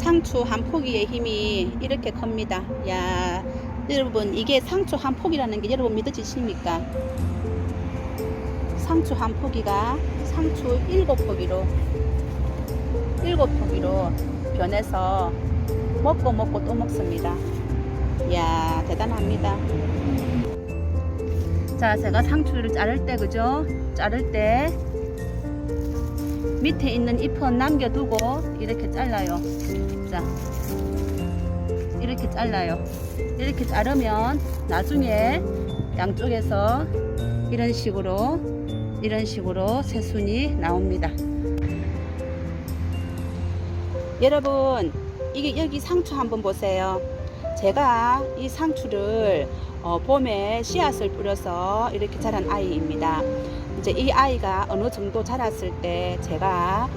상추 한 포기의 힘이 이렇게 큽니다. 야, 여러분 이게 상추 한 포기라는 게 여러분 믿어지십니까? 상추 한 포기가 상추 일곱 포기로 일곱 포기로 변해서 먹고 먹고 또 먹습니다. 이야 대단합니다. 자 제가 상추를 자를 때 그죠? 자를 때 밑에 있는 잎은 남겨두고 이렇게 잘라요. 자 이렇게 잘라요. 이렇게 자르면 나중에 양쪽에서 이런 식으로 이런 식으로 새순이 나옵니다. 여러분 이게 여기 상추 한번 보세요. 제가 이 상추를 어, 봄에 씨앗을 뿌려서 이렇게 자란 아이입니다. 이제 이 아이가 어느 정도 자랐을 때 제가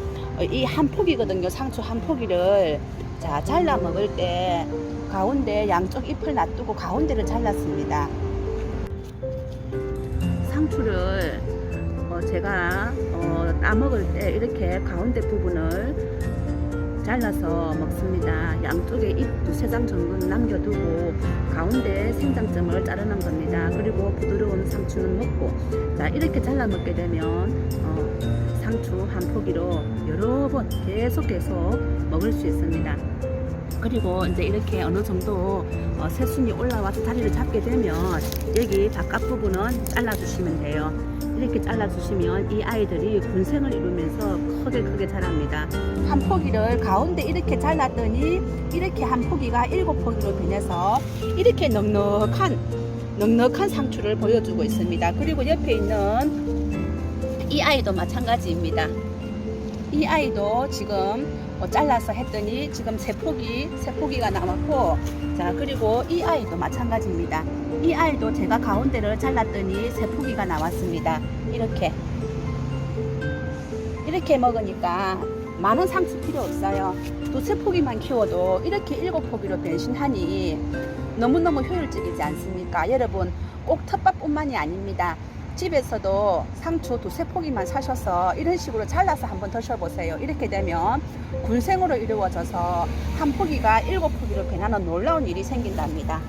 이 한 포기거든요. 상추 한 포기를 자 잘라 먹을 때 가운데 양쪽 잎을 놔두고 가운데를 잘랐습니다. 상추를 어, 제가 어, 따먹을 때 이렇게 가운데 부분을 잘라서 먹습니다. 양쪽에 잎 두 세 장 정도는 남겨두고 가운데 생장점을 자르는 겁니다. 그리고 부드러운 상추는 먹고 자 이렇게 잘라 먹게 되면 어, 상추 한 포기로 여러 번 계속 계속 먹을 수 있습니다. 그리고 이제 이렇게 어느 정도 어, 새순이 올라와서 자리를 잡게 되면 여기 바깥 부분은 잘라주시면 돼요. 이렇게 잘라주시면 이 아이들이 군생을 이루면서 크게 크게 자랍니다. 한 포기를 가운데 이렇게 잘랐더니 이렇게 한 포기가 일곱 포기로 변해서 이렇게 넉넉한 넉넉한 상추를 보여주고 있습니다. 그리고 옆에 있는 이 아이도 마찬가지입니다. 이 아이도 지금 어, 잘라서 했더니 지금 세 포기 세 포기가 남았고 자 그리고 이 아이도 마찬가지입니다. 이 아이도 제가 가운데를 잘랐더니 세 포기가 나왔습니다. 이렇게 이렇게 먹으니까 많은 상추 필요 없어요. 두세 포기만 키워도 이렇게 일곱 포기로 변신하니 너무너무 효율적이지 않습니까? 여러분 꼭 텃밭뿐만이 아닙니다. 집에서도 상추 두세 포기만 사셔서 이런 식으로 잘라서 한번 드셔보세요. 이렇게 되면 군생으로 이루어져서 한 포기가 일곱 포기로 변하는 놀라운 일이 생긴답니다.